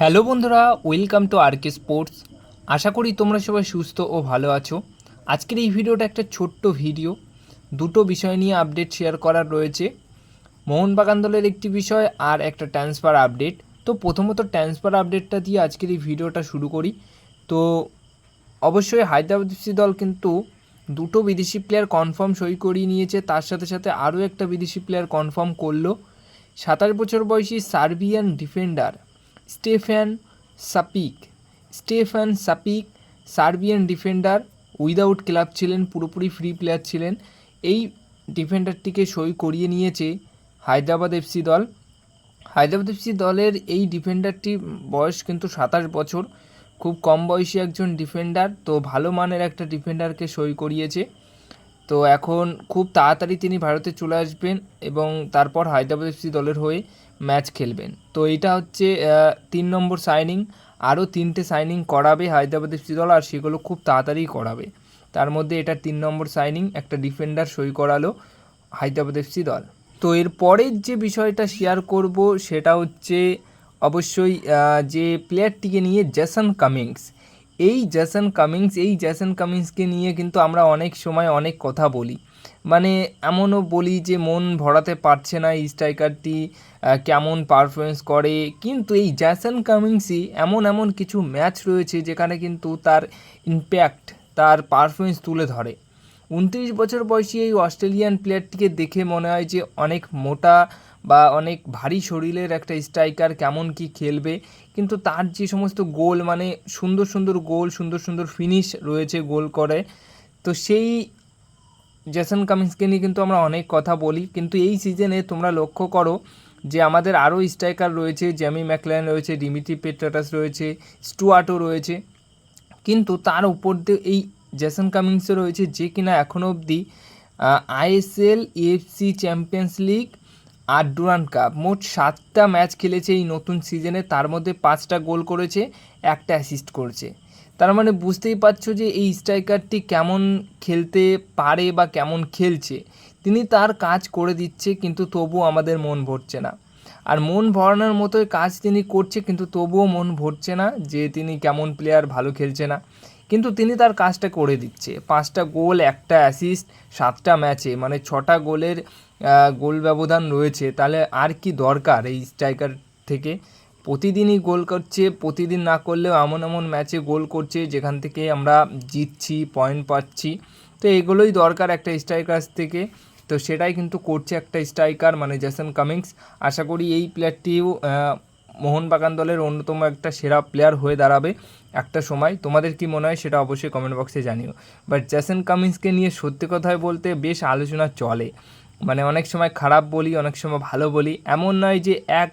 Hello বন্ধুরা, welcome to R K sports. আশা করি তোমরা সবাই সুস্থ ও ভালো আছো। আজকের এই ভিডিওটা একটা ছোট্ট ভিডিও। দুটো বিষয় নিয়ে আপডেট শেয়ার করার রয়েছে। মোহনবাগান দলের একটি বিষয় আর একটা ট্রান্সফার আপডেট তো প্রথমত ট্রান্সফার আপডেটটা দিয়ে আজকের এই ভিডিওটা শুরু করি। তো অবশ্যই হায়দ্রাবাদ এফসি দল কিন্তু দুটো বিদেশি প্লেয়ার কনফার্ম সই করিয়ে নিয়েছে। তার সাথে সাথে আরও একটা বিদেশি প্লেয়ার কনফার্ম করল। সাতাশ বছর বয়সী Serbian defender Stefan Sapic. Stefan Sapic Serbian defender, without club ছিলেন, পুরোপুরি ফ্রি প্লেয়ার ছিলেন। এই ডিফেন্ডারটিকে সই করিয়ে নিয়েছে হায়দ্রাবাদ এফসি দল। হায়দ্রাবাদ এফসি দলের এই ডিফেন্ডারটি বয়স কিন্তু সাতাশ বছর। খুব কম বয়সী একজন ডিফেন্ডার, তো ভালো মানের একটা ডিফেন্ডারকে সই করিয়েছে। তো এখন খুব তাড়াতাড়ি তিনি ভারতে চলে আসবেন এবং তারপর হায়দ্রাবাদ এফসি দলের হয়ে ম্যাচ খেলবেন। তো এটা হচ্ছে তিন নম্বর সাইনিং আরও তিনটে সাইনিং করাবে হায়দ্রাবাদ এফসি দল আর সেগুলো খুব তাড়াতাড়ি করাবে। তার মধ্যে এটা তিন নম্বর সাইনিং একটা ডিফেন্ডার সই করালো হায়দ্রাবাদ এফসি দল। তো এর পরের যে বিষয়টা শেয়ার করব, সেটা হচ্ছে, অবশ্যই যে প্লেয়ারটিকে নিয়ে জেসন কামিংস এই জেসন কামিংস এই জেসন কামিংসকে নিয়ে কিন্তু আমরা অনেক সময় অনেক কথা বলি। মানে এমনও বলি যে মন ভরাতে পারছে না এই স্ট্রাইকারটি কেমন পারফরমেন্স করে। কিন্তু এই জ্যাসন কামিংসই এমন এমন কিছু ম্যাচ রয়েছে যেখানে কিন্তু তার ইম্প্যাক্ট তার পারফরমেন্স তুলে ধরে। উনত্রিশ বছর বয়সী এই অস্ট্রেলিয়ান প্লেয়ারটিকে দেখে মনে হয় যে অনেক মোটা বা অনেক ভারী শরীরের একটা স্ট্রাইকার কেমন কি খেলবে। কিন্তু তার যে সমস্ত গোল মানে সুন্দর সুন্দর গোল, সুন্দর সুন্দর ফিনিশ রয়েছে গোল করে, তো সেই জেসন কামিন্সকে নিয়ে কিন্তু আমরা অনেক কথা বলি, কিন্তু এই সিজনে তোমরা লক্ষ্য করো যে আমাদের আরও স্ট্রাইকার রয়েছে জ্যামি ম্যাকলাইন রয়েছে ডিমিটি পেট্রাটাস রয়েছে স্টুয়ার্টও রয়েছে। কিন্তু তার উপর দিয়ে এই জেসন কামিংসও রয়েছে যে কিনা এখনও অবধি আইএসএল এফসি চ্যাম্পিয়ন্স লিগ আর ডুরান্ড কাপ মোট সাতটা ম্যাচ খেলেছে এই নতুন সিজনে তার মধ্যে পাঁচটা গোল করেছে, একটা অ্যাসিস্ট করেছে। তার মানে বুঝতেই পারছ যে এই স্ট্রাইকারটি কেমন খেলতে পারে বা কেমন খেলছে। তিনি তার কাজ করে দিচ্ছে কিন্তু তবুও আমাদের মন ভরছে না। আর মন ভরানোর মতোই কাজ তিনি করছে কিন্তু তবুও মন ভরছে না যে তিনি কেমন প্লেয়ার ভালো খেলছে না। কিন্তু তিনি তার কাজটা করে দিচ্ছে। পাঁচটা গোল, একটা অ্যাসিস্ট সাতটা ম্যাচে মানে ছটা গোলের গোল ব্যবধান রয়েছে। তাহলে আর কি দরকার এই স্ট্রাইকার থেকে? প্রতিদিনই গোল করছে, প্রতিদিন না করলেও এমন এমন ম্যাচে গোল করছে যেখান থেকে আমরা জিতছি পয়েন্ট পাচ্ছি। তো এগুলোই দরকার একটা স্ট্রাইকার থেকে। তো সেটাই কিন্তু করছে একটা স্ট্রাইকার মানে জ্যাসন কামিংস আশা করি এই প্লেয়ারটিও মোহনবাগান দলের অন্যতম একটা সেরা প্লেয়ার হয়ে দাঁড়াবে একটা সময়। তোমাদের কি মনে হয় সেটা অবশ্যই কমেন্ট বক্সে জানিও। বাট জ্যাসন কামিংসকে নিয়ে সত্যি কথায় বলতে বেশ আলোচনা চলে। মানে অনেক সময় খারাপ বলি, অনেক সময় ভালো বলি। এমন নয় যে এক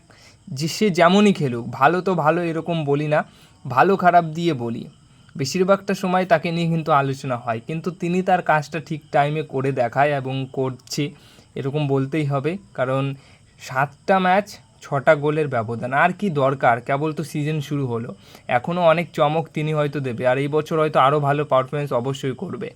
যে সে যেমনই খেলুক, ভালো তো ভালো এরকম বলি না, ভালো খারাপ দিয়ে বলি। বেশিরভাগটা সময় তাকে নিয়ে কিন্তু আলোচনা হয়, কিন্তু তিনি তার কাজটা ঠিক টাইমে করে দেখায় এবং করছে, এরকম বলতেই হবে, কারণ সাতটা ম্যাচ ছটা গোলের ব্যবধান, আর কি দরকার? কেবল তো সিজন শুরু হলো। এখনও অনেক চমক তিনি হয়তো দেবে, আর এই বছর হয়তো আরও ভালো পারফরমেন্স অবশ্যই করবে।